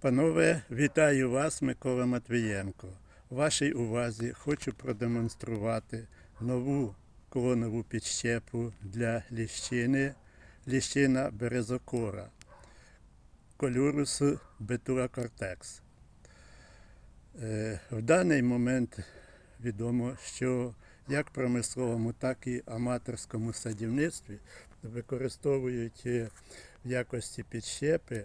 Панове, вітаю вас, Микола Матвієнко. Вашій увазі хочу продемонструвати нову клонову підщепу для ліщини, ліщина березокора, колюрус бетура кортекс. Е, В даний момент відомо, що як промисловому, так і аматорському садівництві використовують е, в якості підщепи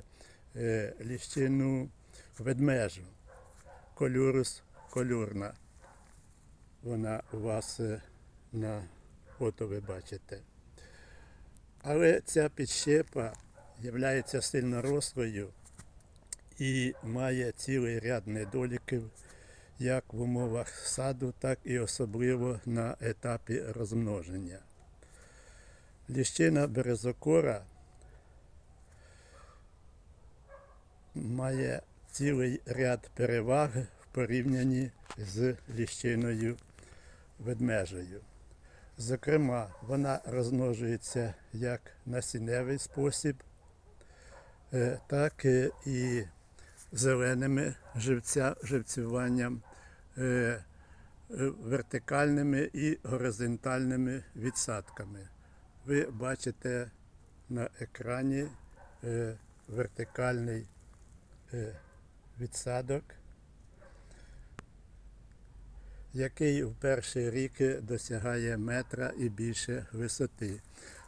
ліщину ведмежу, колюрус колюрна. Вона у вас е, на фото ви бачите. Але ця підщепа є сильнорослою і має цілий ряд недоліків як в умовах саду, так і особливо на етапі розмноження. Ліщина березокора має цілий ряд переваг в порівнянні з ліщиною ведмежою. Зокрема, вона розмножується як насінневий спосіб, е, так е, і зеленими живця, живцюванням, е, вертикальними і горизонтальними відсадками. Ви бачите на екрані вертикальний відсадок, який в перший рік досягає метра і більше висоти.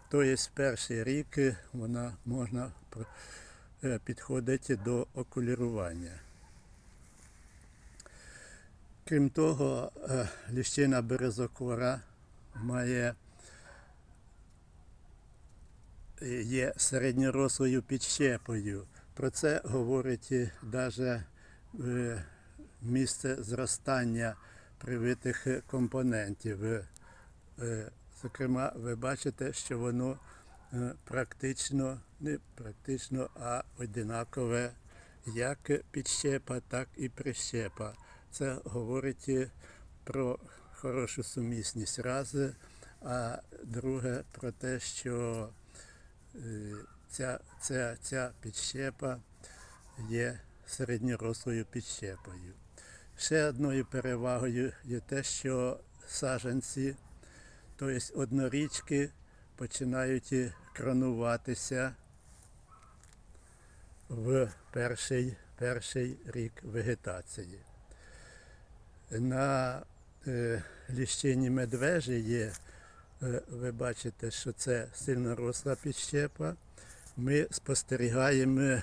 Тобто в перший рік вона можна е, до окулірування. Крім того, е, ліщина березокора має е, є середньорослою підщепою. Про це говорить навіть місце зростання привитих е, компонентів. Е, е, Зокрема, ви бачите, що воно е, практично, не практично, а одинакове як підщепа, так і прищепа. Це говорить е, про хорошу сумісність раз, а друге про те, що е, ця, ця, ця підщепа є середньорослою підщепою. Ще одною перевагою є те, що саджанці, тобто однорічки, починають кронуватися в перший, перший рік вегетації. На е, ліщині медвежі є, е, ви бачите, що це сильно росла підщепа. Ми спостерігаємо